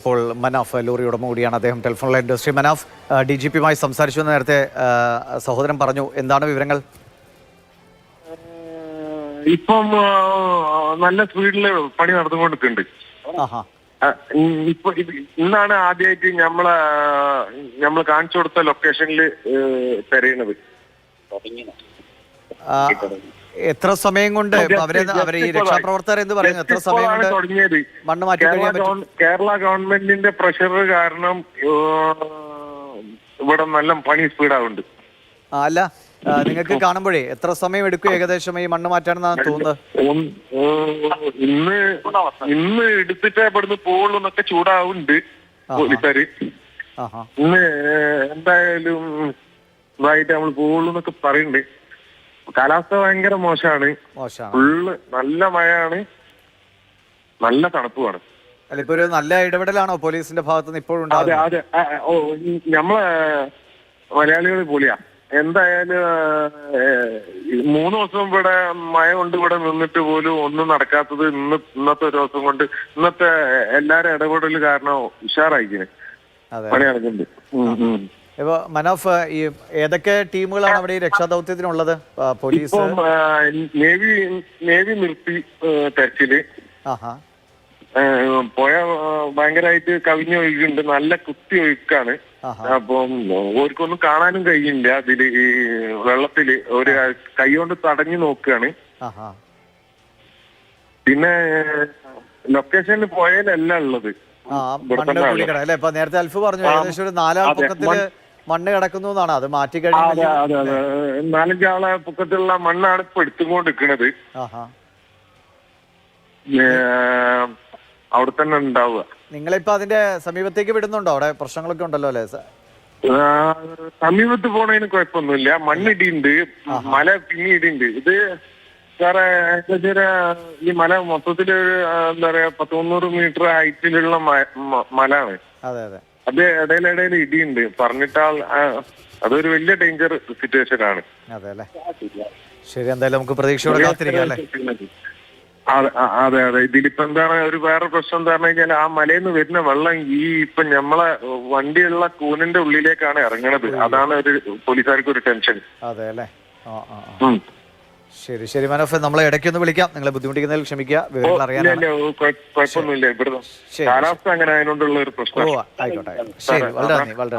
ഇപ്പോൾ മനാഫ് ലോറി ഉടമ കൂടിയാണ് അദ്ദേഹം telephone line industry. Manaf D G പിയുമായി സംസാരിച്ചു എന്ന് നേരത്തെ സഹോദരൻ പറഞ്ഞു. എന്താണ് വിവരങ്ങൾ? ഇപ്പം നല്ല സ്പീഡിൽ പണി നടന്നുകൊണ്ടിട്ടുണ്ട്. ഇപ്പൊ ഇന്നാണ് ആദ്യമായിട്ട് നമ്മളെ നമ്മൾ കാണിച്ചു കൊടുത്ത ലൊക്കേഷനിൽ തെരയുന്നത് ആ, എത്ര സമയം കൊണ്ട് അവരെ അവരെ ഈ രക്ഷാപ്രവർത്തകർ എന്ന് പറയുന്നു എത്ര സമയം കൊണ്ട് മണ്ണ് മാറ്റി കേരള കഴിയാൻ പറ്റും കേരള ഗവൺമെന്റിന്റെ പ്രഷർ കാരണം ഇവിടെ നല്ല പണി സ്പീഡാവുണ്ട്. അല്ല നിങ്ങൾക്ക് കാണുമ്പോഴേ എത്ര സമയം എടുക്കും ഏകദേശം ഈ മണ്ണ് മാറ്റാനെന്നാണ് തോന്നുന്നത്? ഇന്ന് ഇന്ന് എടുത്തിട്ടേ ഇവിടുന്ന് പോകുള്ളൂ എന്നൊക്കെ ചൂടാവുന്നുണ്ട് പോലീസുകാര്. ഇന്ന് എന്തായാലും ഇതായിട്ട് നമ്മൾ പോകുള്ളൂ എന്നൊക്കെ പറയുന്നുണ്ട്. കാലാവസ്ഥ ഭയങ്കര മോശമാണ്. മോശമാണ്. ഫുള്ള് നല്ല മഴയാണ്. നല്ല തണുപ്പുമാണ്. അല്ല ഇപ്പൊ ഒരു നല്ല ഇടപെടലാണോ പോലീസിന്റെ ഭാഗത്ത് നിന്ന് ഇപ്പോഴും അതെ ഉണ്ടാകുന്നത് അതെ. ആ, ഓ നമ്മളെ മലയാളികൾ പോലെയാ. എന്തായാലും മൂന്ന് ദിവസം ഇവിടെ മഴ കൊണ്ട് ഇവിടെ നിന്നിട്ട് പോലും ഒന്നും നടക്കാത്തത് ഇന്ന് ഇന്നത്തെ ഒരു ദിവസം കൊണ്ട് ഇന്നത്തെ എല്ലാരും ഇടപെടൽ കാരണം ഉഷാറായിക്കിന്. അതെ. പണി നടക്കുന്നുണ്ട്. ഉം, ഉം. ഇപ്പൊ മനോഫ് ഈ ഏതൊക്കെ ടീമുകളാണ് അവിടെ ഈ രക്ഷാദൗത്യത്തിനുള്ളത്? പോലീസ്? നേവി നേവി നിർത്തി തെരച്ചിൽ. പുഴ ഭയങ്കരമായിട്ട് കവിഞ്ഞൊഴുകുന്നുണ്ട് നല്ല കുത്തി ഒഴുക്കാണ്. അപ്പം ഓർക്കൊന്നും കാണാനും കഴിയില്ല അതിൽ ഈ വെള്ളത്തിൽ. ഒരു കൈ കൊണ്ട് തടഞ്ഞു നോക്കുകയാണ് പിന്നെ ലൊക്കേഷനിൽ പോയാലല്ല ഉള്ളത്. നേരത്തെ അൽഫ് പറഞ്ഞു ഏകദേശം ഒരു നാലാം പൊക്കത്തിൽ മണ്ണ് കിടക്കുന്നു എന്നാണ്. അത് മാറ്റി കഴിഞ്ഞാൽ നാലഞ്ചാളെ പൊക്കത്തിലുള്ള മണ്ണാണ് ഇപ്പൊ എടുത്തുകൊണ്ടിരിക്കുന്നത് അവിടെ തന്നെ ഉണ്ടാവുക. നിങ്ങളിപ്പോ അതിന്റെ സമീപത്തേക്ക് വിടുന്നുണ്ടോ? അവിടെ പ്രശ്നങ്ങളൊക്കെ ഉണ്ടല്ലോ അല്ലേ? സമീപത്ത് പോണതിന് കുഴപ്പമൊന്നുമില്ല. മണ്ണിടിയുണ്ട് മല പിന്നെ ഇടിയുണ്ട്. ഇത് സാറേ ഈ മല മൊത്തത്തിൽ എന്താ പറയാ പത്ത് മുന്നൂറ് മീറ്റർ ഹൈറ്റിലുള്ള മ- മ- മലാണ്. അതെ അതെ. അത് ഇടയിലിടയിൽ ഇടിയുണ്ട്. പറഞ്ഞിട്ടാൽ അതൊരു വലിയ ഡേഞ്ചർ സിറ്റുവേഷൻ ആണ്. അതെ അല്ലേ ശരി എന്തായാലും നമുക്ക് പ്രതീക്ഷയോടെ കാത്തിരിക്കാം അല്ലേ? അതെ അതെ ഇതിലിപ്പോ എന്താണ് ഒരു വേറെ പ്രശ്നം എന്താ പറഞ്ഞു കഴിഞ്ഞാൽ ആ മലയിൽ നിന്ന് വരുന്ന വെള്ളം ഈ ഇപ്പൊ നമ്മളെ വണ്ടിയുള്ള കൂനിന്റെ ഉള്ളിലേക്കാണ് ഇറങ്ങണത്. അതാണ് ഒരു പോലീസുകാർക്ക് ഒരു ടെൻഷൻ അതെ അല്ലേ. ശരി ശരി മനോഫ് നമ്മളെ ഇടയ്ക്കൊന്ന് വിളിക്കാം. നിങ്ങളെ ബുദ്ധിമുട്ടിക്കുന്നതിൽ ക്ഷമിക്കുക. വിവരങ്ങൾ ശരി. കാലാവസ്ഥ അങ്ങനെ അതിനോണ്ടുള്ള ഒരു ഓ പ്രശ്നം. ശരി വളരെ നന്ദി വളരെ